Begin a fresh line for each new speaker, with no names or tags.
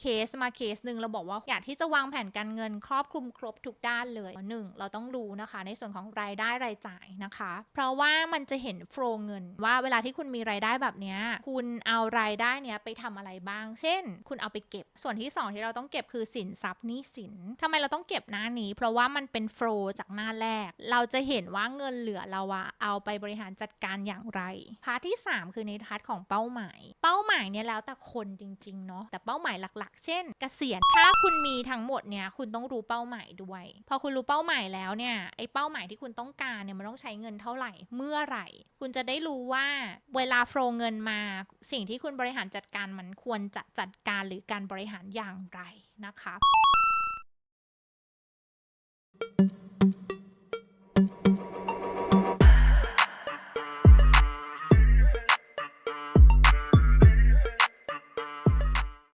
เคสมาเคสหนึ่งเราบอกว่าอยากที่จะวางแผนการเงินครอบคลุมครบทุกด้านเลยหนึ่งเราต้องรู้นะคะ ในส่วนของรายได้รายจ่ายนะคะ เพราะว่ามันจะเห็นโฟลเงิน ว่าเวลาที่คุณมีรายได้แบบนี้คุณเอารายได้เนี้ยไปทำอะไรบ้าง เช่น คุณเอาไปเก็บ ส่วนที่สองที่เราต้องเก็บคือสินทรัพย์นี้สินทำไมเราต้องเก็บหน้านี้ เพราะว่ามันเป็นโฟลจากหน้าแรก เราจะเห็นว่าเงินเหลือเราอะเอาไปบริหารจัดการอย่างไร พาร์ทที่ 3 คือในพาร์ทของเป้าหมาย เป้าหมายเนี่ยแล้วแต่คนจริงๆเนาะแต่เป้าหมายหลักๆเช่นกเกษียณถ้าคุณมีทั้งหมดเนี่ยคุณต้องรู้เป้าหมายด้วย พอคุณรู้เป้าหมายแล้วเนี่ยไอ้เป้าหมายที่คุณต้องการเนี่ยมันต้องใช้เงินเท่าไหร่เมื่อไหร่ คุณจะได้รู้ว่าเวลาโฟลเงินมา สิ่งที่คุณบริหารจัดการมันควรจะจัดการหรือการบริหารอย่างไรนะคะ